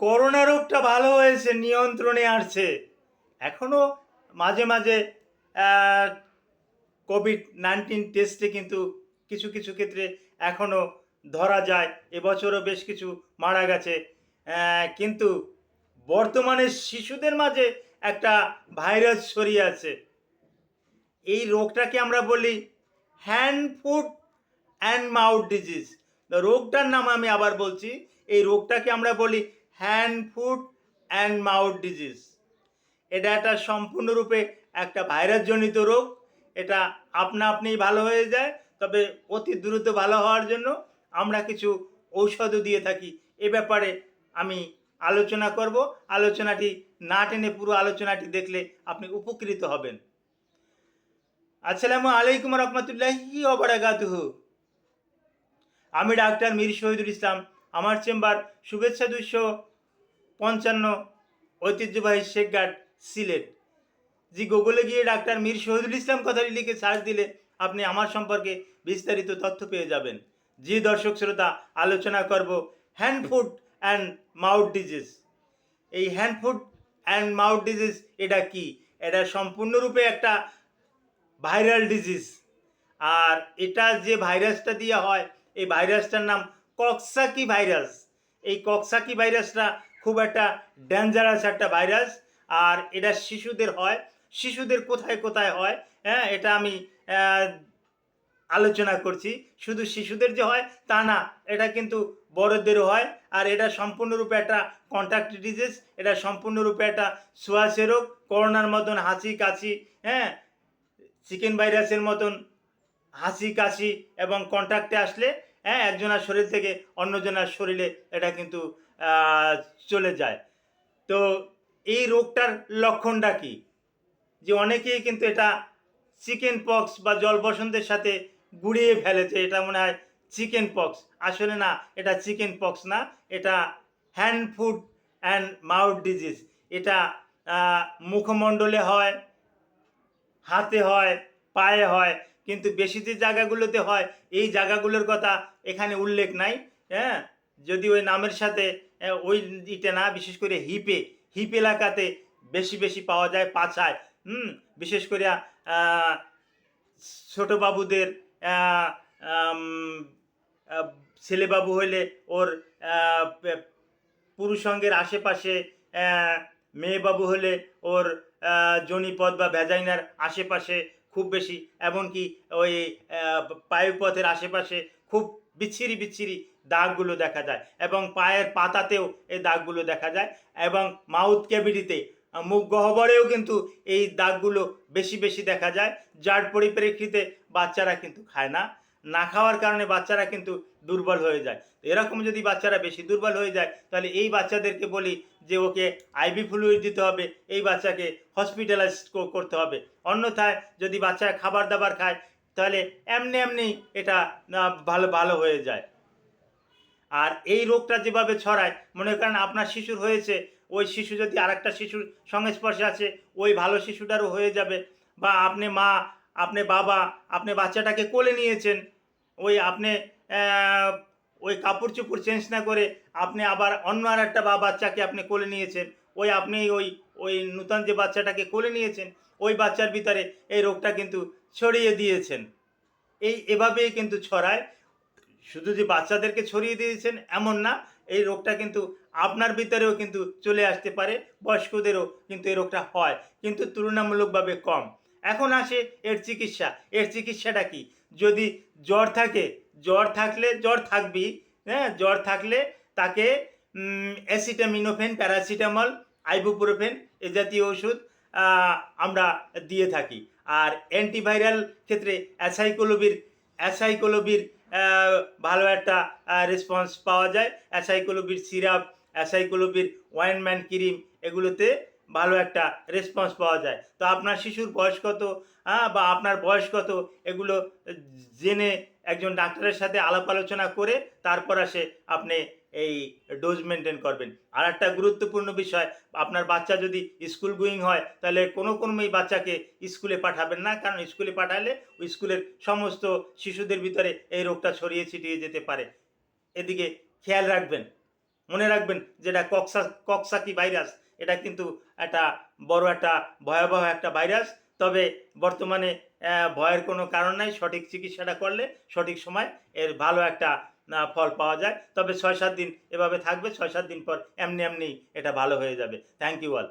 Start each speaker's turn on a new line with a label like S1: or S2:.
S1: Corona রোগটা ভালো হয়েছে, নিয়ন্ত্রণে আসছে। এখনও মাঝে মাঝে কোভিড নাইন্টিন টেস্টে কিন্তু কিছু কিছু ক্ষেত্রে এখনও ধরা যায়। এবছরও বেশ কিছু মারা গেছে। কিন্তু বর্তমানে শিশুদের মাঝে একটা ভাইরাস ছড়িয়ে আছে। এই রোগটাকে আমরা বলি hand, foot and mouth disease. রোগটার নাম আমি আবার বলছি। এই রোগটাকে আমরা বলি hand, foot and mouth disease. এটা একটা সম্পূর্ণরূপে একটা ভাইরাসজনিত রোগ। এটা আপনা আপনিই ভালো হয়ে যায়, তবে অতি দ্রুত ভালো হওয়ার জন্য আমরা কিছু ঔষধও দিয়ে থাকি। এ ব্যাপারে আমি আলোচনা করব। আলোচনাটি না টেনে পুরো আলোচনাটি দেখলে আপনি উপকৃত হবেন। আসসালামু আলাইকুম রহমতুল্লাহি ওবরাকাতুহু আমি ডাক্তার মীর শহীদুল ইসলাম আমার চেম্বার শুভেচ্ছা দুইশো পঞ্চান্ন ঐতিহ্যবাহী শেখঘাট সিলেট। জি গুগলে গিয়ে ডাক্তার মীর শহীদুল ইসলাম কথাটি লিখে সার্চ দিলে আপনি আমার সম্পর্কে বিস্তারিত তথ্য পেয়ে যাবেন। জি দর্শক শ্রোতা, আলোচনা করব hand food and mouth disease. এই hand food and mouth disease এটা কি? এটা সম্পূর্ণরূপে একটা ভাইরাল ডিজিজ। আর এটা যে ভাইরাসটা দিয়ে হয়, এই ভাইরাসটার নাম কক্সাকি ভাইরাস এই কক্সাকি ভাইরাসটা খুব একটা ডেঞ্জারাস একটা ভাইরাস আর এটা শিশুদের হয়। শিশুদের কোথায় কোথায় হয়? হ্যাঁ এটা আমি আলোচনা করছি। শুধু শিশুদের যে হয়, তা না, এটা কিন্তু বড়দেরও হয়। আর এটা সম্পূর্ণরূপে একটা কন্ট্যাক্ট ডিজিজ এটা সম্পূর্ণরূপে একটা সোয়াশে রোগ, করোনার মতন হাঁচি কাশি হ্যাঁ চিকেন ভাইরাসের মতন হাসি কাশি এবং কন্ট্যাক্টে আসলে হ্যাঁ একজনের শরীর থেকে অন্যজনের শরীরে এটা কিন্তু চলে যায়। তো এই রোগটার লক্ষণটা কি? যে অনেকেই কিন্তু এটা চিকেন পক্স বা জল বসন্তের সাথে গুড়িয়ে ফেলেছে এটা মনে হয় চিকেন পক্স। আসলে না, এটা চিকেন পক্স না, এটা hand food and mouth disease. এটা মুখমণ্ডলে হয়, হাতে হয়, পায়ে হয় কিন্তু বেশি যে জায়গাগুলোতে হয় এই জায়গাগুলোর কথা এখানে উল্লেখ নাই হ্যাঁ? যদি ওই নামের সাথে ওই ইটে না বিশেষ করে হিপে হিপ এলাকাতে বেশি বেশি পাওয়া যায় পাছায় হুম? বিশেষ করে ছোট বাবুদের ছেলেবাবু হইলে ওর পুরুষঙ্গের আশেপাশে মেয়েবাবু হলে ওর আহ, জনিপথ বা ভ্যাজাইনার আশেপাশে খুব বেশি, এমনকি ওই পায়ুপথের আশেপাশে খুব বিচ্ছিরি বিচ্ছিরি দাগগুলো দেখা যায় এবং পায়ের পাতাতেও এই দাগগুলো দেখা যায় এবং মাউথ ক্যাভিটিতে মুখ গহ্বরেও কিন্তু এই দাগগুলো বেশি বেশি দেখা যায়, যার পরিপ্রেক্ষিতে বাচ্চারা কিন্তু খায় না। না খাওয়ার কারণে বাচ্চারা কিন্তু দুর্বল হয়ে যায়। এরকম যদি বাচ্চারা বেশি দুর্বল হয়ে যায়, তাহলে এই বাচ্চাদেরকে বলি যে ওকে আইভি ফ্লুইড দিতে হবে, এই বাচ্চাকে হসপিটালাইজ করতে হবে। অন্যথায় যদি বাচ্চা খাবার দাবার খায়, তাহলে এমনি এমনি এটা ভালো ভালো হয়ে যায়। আর এই রোগটা যেভাবে ছড়ায়, মনে করেন আপনার শিশুর হয়েছে, ওই শিশু যদি আরেকটা শিশুর সংস্পর্শে আছে, ওই ভালো শিশুটারও হয়ে যাবে। বা আপনি মা, আপনি বাবা, আপনি বাচ্চাটাকে কোলে নিয়েছেন ওই আপনি ওই কাপড় চোপড় চেঞ্জ না করে আপনি আবার অন্য আর একটা বা বাচ্চাকে আপনি কোলে নিয়েছেন। ওই আপনি ওই ওই নূতন যে বাচ্চাটাকে কোলে নিয়েছেন, ওই বাচ্চার ভিতরে এই রোগটা কিন্তু ছড়িয়ে দিয়েছেন। এই এভাবেই কিন্তু ছড়ায়। শুধু যে বাচ্চাদেরকে ছড়িয়ে দিয়েছেন এমন না, এই রোগটা কিন্তু আপনার ভিতরেও কিন্তু চলে আসতে পারে, বয়স্কদেরও কিন্তু এই রোগটা হয়, কিন্তু তুলনামূলকভাবে কম। এখন আসে এর চিকিৎসা। এর চিকিৎসাটা কি? যদি জ্বর থাকে, জ্বর থাকলে জ্বর থাকবেই হ্যাঁ জ্বর থাকলে তাকে অ্যাসিটামিনোফেন প্যারাসিটামল আইবুপ্রোফেন এ জাতীয় ওষুধ আমরা দিয়ে থাকি। আর অ্যান্টিভাইরাল ক্ষেত্রে অ্যাসাইকোলোবির অ্যাসাইকোলোবির ভালো একটা রেসপন্স পাওয়া যায়। অ্যাসাইকোলোবির সিরাপ অ্যাসাইকোলোবির ওয়াইনম্যান ক্রিম এগুলোতে ভালো একটা রেসপন্স পাওয়া যায়। তো আপনার শিশুর বয়স কত? হ্যাঁ, বা আপনার বয়স কত? এগুলো জেনে একজন ডাক্তারের সাথে আলাপ আলোচনা করে তারপর আসে আপনি এই ডোজ মেনটেন করবেন। আর একটা গুরুত্বপূর্ণ বিষয় আপনার বাচ্চা যদি স্কুল গোয়িং হয় তাহলে কোনো কোনো এই বাচ্চাকে স্কুলে পাঠাবেন না। কারণ স্কুলে পাঠালে স্কুলের সমস্ত শিশুদের ভিতরে এই রোগটা ছড়িয়ে ছিটিয়ে যেতে পারে। এদিকে খেয়াল রাখবেন মনে রাখবেন যেটা কক্সা কক্সাকি ভাইরাস এটা কিন্তু একটা বড় একটা ভয়াবহ একটা ভাইরাস। তবে বর্তমানে ভয়ের কোনো কারণ নাই, সঠিক চিকিৎসাটা করলে সঠিক সময় এর ভালো একটা ফল পাওয়া যায়। তবে ছয় সাত দিন এভাবে থাকবে, ছয় সাত দিন পর এমনি এমনি এটা ভালো হয়ে যাবে। Thank you all